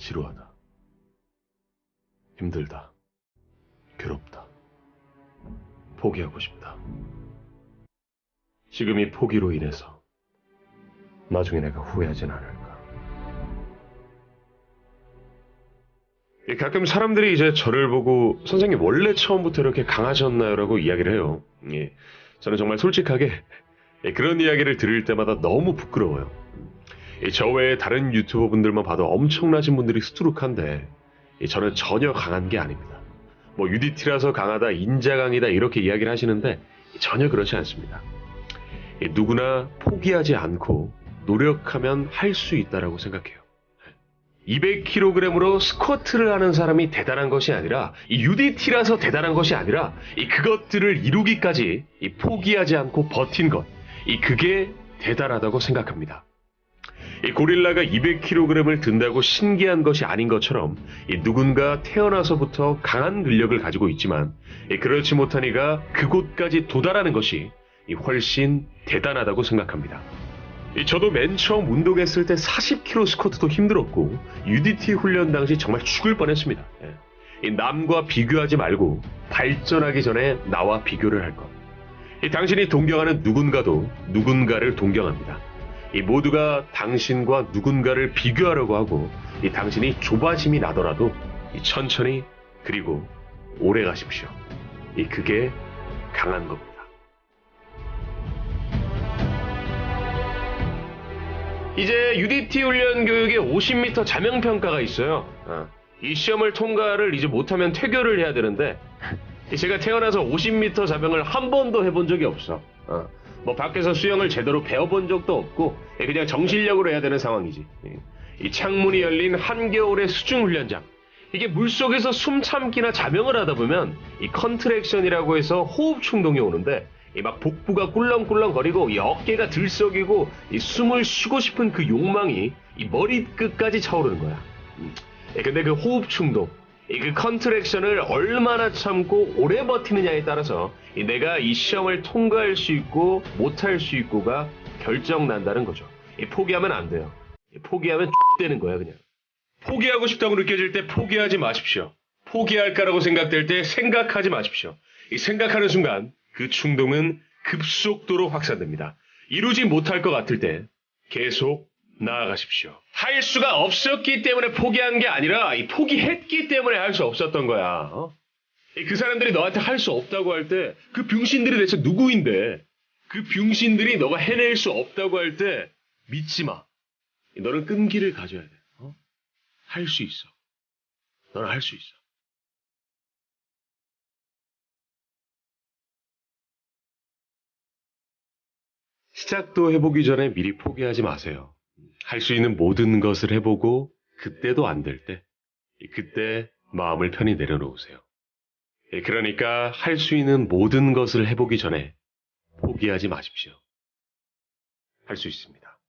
지루하다. 힘들다. 괴롭다. 포기하고 싶다. 지금 이 포기로 인해서 나중에 내가 후회하진 않을까. 예, 가끔 사람들이 이제 저를 보고 선생님 원래 처음부터 이렇게 강하셨나요? 라고 이야기를 해요. 예, 저는 정말 솔직하게 예, 그런 이야기를 들을 때마다 너무 부끄러워요. 예, 저 외에 다른 유튜버 분들만 봐도 엄청나신 분들이 수두룩한데 예, 저는 전혀 강한 게 아닙니다. 뭐 UDT라서 강하다, 인자강이다 이렇게 이야기를 하시는데 전혀 그렇지 않습니다. 예, 누구나 포기하지 않고 노력하면 할 수 있다라고 생각해요. 200kg으로 스쿼트를 하는 사람이 대단한 것이 아니라 이 UDT라서 대단한 것이 아니라 이 그것들을 이루기까지 이 포기하지 않고 버틴 것, 이 그게 대단하다고 생각합니다. 이 고릴라가 200kg을 든다고 신기한 것이 아닌 것처럼 이 누군가 태어나서부터 강한 근력을 가지고 있지만 이 그렇지 못한 이가 그곳까지 도달하는 것이 이 훨씬 대단하다고 생각합니다. 이 저도 맨 처음 운동했을 때 40kg 스쿼트도 힘들었고 UDT 훈련 당시 정말 죽을 뻔했습니다. 예. 이 남과 비교하지 말고 발전하기 전에 나와 비교를 할 것. 이 당신이 동경하는 누군가도 누군가를 동경합니다. 이 모두가 당신과 누군가를 비교하려고 하고 이 당신이 조바심이 나더라도 이 천천히 그리고 오래 가십시오. 이 그게 강한 겁니다. 이제 UDT 훈련 교육에 50m 자명 평가가 있어요. 어. 이 시험을 통과를 이제 못하면 퇴교를 해야 되는데 제가 태어나서 50m 자명을 한 번도 해본 적이 없어. 어. 뭐 밖에서 수영을 제대로 배워본 적도 없고 예, 그냥 정실력으로 해야 되는 상황이지. 예. 이 창문이 열린 한겨울의 수중 훈련장. 이게 물속에서 숨 참기나 자명을 하다 보면 이 컨트랙션이라고 해서 호흡 충동이 오는데 이막 복부가 꿀렁꿀렁거리고 이 어깨가 들썩이고 이 숨을 쉬고 싶은 그 욕망이 이 머리 끝까지 차오르는 거야. 음. 예, 근데 그 호흡 충동, 이 그 컨트랙션을 얼마나 참고 오래 버티느냐에 따라서 이 내가 이 시험을 통과할 수 있고 못할 수 있고가 결정 난다는 거죠. 이 포기하면 안 돼요. 이 포기하면 되는 거야 그냥. 포기하고 싶다고 느껴질 때 포기하지 마십시오. 포기할까라고 생각될 때 생각하지 마십시오. 이 생각하는 순간 그 충동은 급속도로 확산됩니다. 이루지 못할 것 같을 때 계속 나아가십시오. 할 수가 없었기 때문에 포기한 게 아니라 이 포기했기 때문에 할 수 없었던 거야. 어? 이그 사람들이 너한테 할 수 없다고 할 때 그 병신들이 대체 누구인데 그 병신들이 너가 해낼 수 없다고 할 때 믿지 마. 너는 끈기를 가져야 돼. 어? 할 수 있어. 너는 할 수 있어. 시작도 해보기 전에 미리 포기하지 마세요. 할 수 있는 모든 것을 해보고 그때도 안 될 때, 그때 마음을 편히 내려놓으세요. 예, 그러니까 할 수 있는 모든 것을 해보기 전에 포기하지 마십시오. 할 수 있습니다.